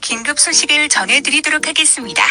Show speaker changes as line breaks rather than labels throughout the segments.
긴급 소식을 전해드리도록 하겠습니다.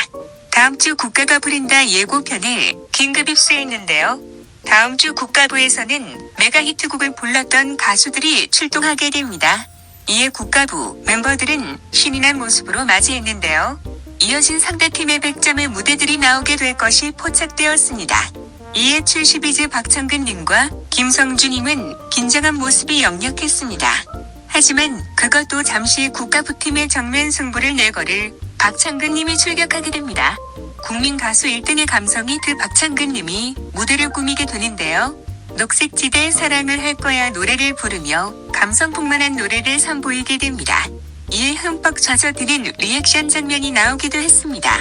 다음 주 국가가 부린다 예고편을 긴급 입수했는데요. 다음 주 국가부에서는 메가 히트곡을 불렀던 가수들이 출동하게 됩니다. 이에 국가부 멤버들은 신이 난 모습으로 맞이했는데요. 이어진 상대팀의 100점의 무대들이 나오게 될 것이 포착되었습니다. 이에 72즈 박창근님과 김성주님은 긴장한 모습이 역력했습니다. 하지만 그것도 잠시 국가부팀의 정면 승부를 내거를 박창근님이 출격하게 됩니다. 국민 가수 1등의 감성이 드 박창근님이 무대를 꾸미게 되는데요. 녹색지대 사랑을 할 거야 노래를 부르며 감성 풍만한 노래를 선보이게 됩니다. 이에 흠뻑 젖어드는 리액션 장면이 나오기도 했습니다.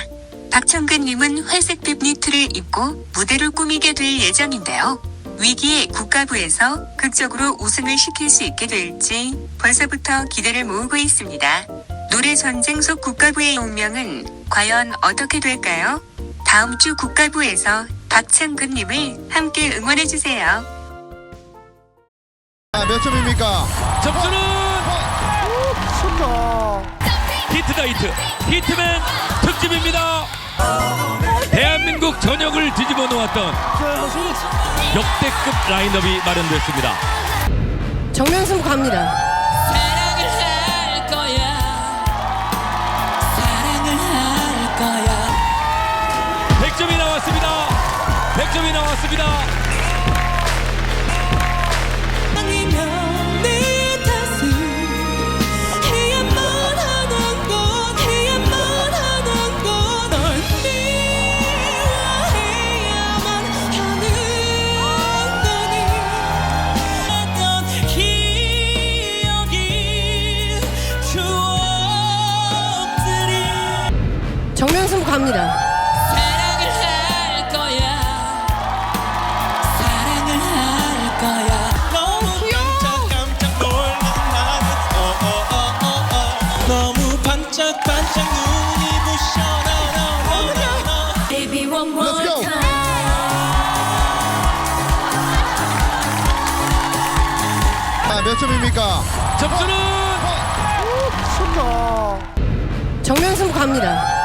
박청근님은 회색 빅니트를 입고 무대를 꾸미게 될 예정인데요. 위기에 국가부에서 극적으로 우승을 시킬 수 있게 될지 벌써부터 기대를 모으고 있습니다. 노래 전쟁 속 국가부의 운명은 과연 어떻게 될까요? 다음 주 국가부에서 박창근님을 함께 응원해주세요.
아, 몇 점입니까?
점수는
미쳤다.
히트다 히트 히트맨 특집입니다 대한민국 전역을 뒤집어 놓았던 역대급 라인업이 마련됐습니다.
정면 승부 갑니다.
사랑을 할 거야. 사랑을 할 거야.
100점이 나왔습니다. 100점이 나왔습니다
go.
time.
아, 몇 점입니까?
점수는
미쳤다.
정면 승부 갑니다.